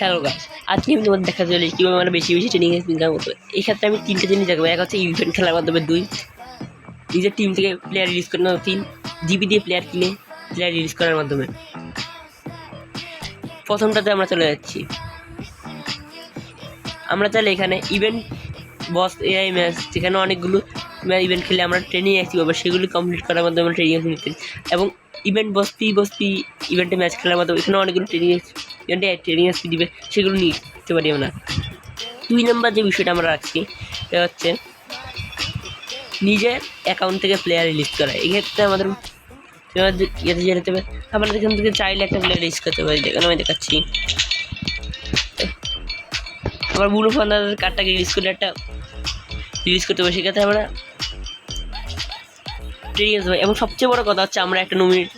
Hello গাছ আজকে আমি তোমাদের দেখা চলে কীভাবে আমরা বেশি বেশি ট্রেনিং ইনকাম করতে এই ক্ষেত্রে আমি তিনটে জিনিস দেখব। এক হচ্ছে ইভেন্ট খেলার মাধ্যমে দুই, নিজের টিম থেকে প্লেয়ার রিলিজ মাধ্যমে তিন জিবি দিয়ে প্লেয়ার কিনে প্লেয়ার রিলিজ করার মাধ্যমে। প্রথমটাতে আমরা চলে যাচ্ছি। আমরা চাইলে এখানে ইভেন্ট বস এআই ম্যাচ যেখানে অনেকগুলো ইভেন্ট খেলে আমরা ট্রেনিং অ্যাক্টিভ হবে, সেগুলি কমপ্লিট করার মাধ্যমে আমরা ট্রেনিং নিতে এবং ইভেন্ট বস পি বস পি ইভেন্টে ম্যাচ খেলার মাধ্যমে এখানে অনেকগুলো ট্রেনিং ইভেন্টে ট্রেনিং এক্সপি দিবে, সেগুলো নিতে পারি আমরা দুই নম্বর যে বিষয়টা আমরা রাখছি, সেটা হচ্ছে নিজের অ্যাকাউন্ট থেকে প্লেয়ার রিলিজ করা। এক্ষেত্রে আমাদের ইয়েতে যেতে হবে আমাদের এখান থেকে চাইলে একটা প্লেয়ার রিলিজ করতে পারি, যেখানে আমি দেখাচ্ছি। আবার বুনো ফান্দাদের কার্ডটাকে রিলিজ করে একটা রিলিজ করতে পারি, সেক্ষেত্রে আমরা আসতে পারি এবং সবচেয়ে বড় কথা হচ্ছে আমরা একটা নমিনেট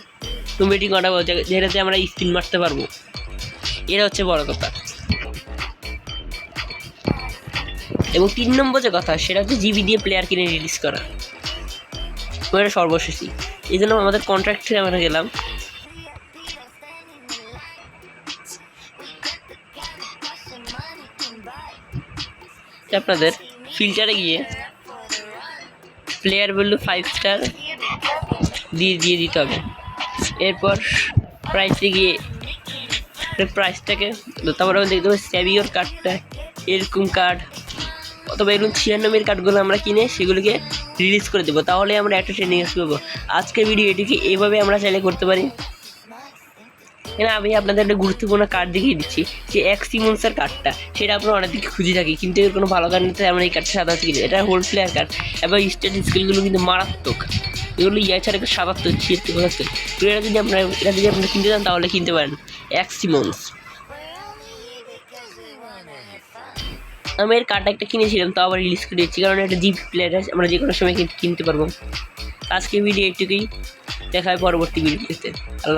নমিনেটিং করাবো যে- যেটাতে আমরা স্পিন মারতে পারব। এটা হচ্ছে বড় কথা। এবং তিন নম্বর যে কথা, সেটা হচ্ছে জিবি দিয়ে প্লেয়ার কিনে রিলিজ করা। ওটা সর্বশেষই। এই জন্য আমাদের কন্ট্রাক্টে আমরা গেলাম। আপনাদের ফিল্টারে গিয়ে প্লেয়ার বলল ফাইভ স্টার দিয়ে দিয়ে দিতে হবে। এরপর প্রাইসে গিয়ে প্রাইসটাকে তারপর আমরা দেখতে পাবো স্যাভিওর কার্ডটা এরকম কার্ড অথবা এরকম ছিয়ানব্বইয়ের কার্ডগুলো আমরা কিনে সেগুলোকে রিলিজ করে দেবো। তাহলে আমরা একটা ট্রেনিং করব আজকের ভিডিও এটিকে এভাবে আমরা চাইলে করতে পারি। এখানে আমি আপনাদের একটা গুরুত্বপূর্ণ কার্ড দেখিয়ে দিচ্ছি, যে এক সিমন্সের কার্ডটা সেটা আমরা অনেক দিকে খুঁজে থাকি, কিন্তু এর কোনো ভালো কার্ড নিতে আমরা এই কার্ডটা সাধারণত কিনি এটা হোল প্লেয়ার কার্ড এবং স্টেট স্কিলগুলো কিন্তু মারাত্মক। এগুলো ইয়া ছাড়া সাতাত্তর ছিয়াত্তর পঁচাত্তর তো এটা যদি আপনারা এটা যদি আপনারা কিনতে চান, তাহলে কিনতে পারেন এক সিমন্স আমি এর কার্ডটা একটা কিনেছিলাম তো আবার রিলিজ করে দিচ্ছি, কারণ একটা জিপ প্লেয়ার আছে আমরা যে কোনো সময় কিন- কিনতে পারব। আজকে ভিডিও এইটুকুই, দেখা হয় পরবর্তী ভিডিওতে আল্লাহ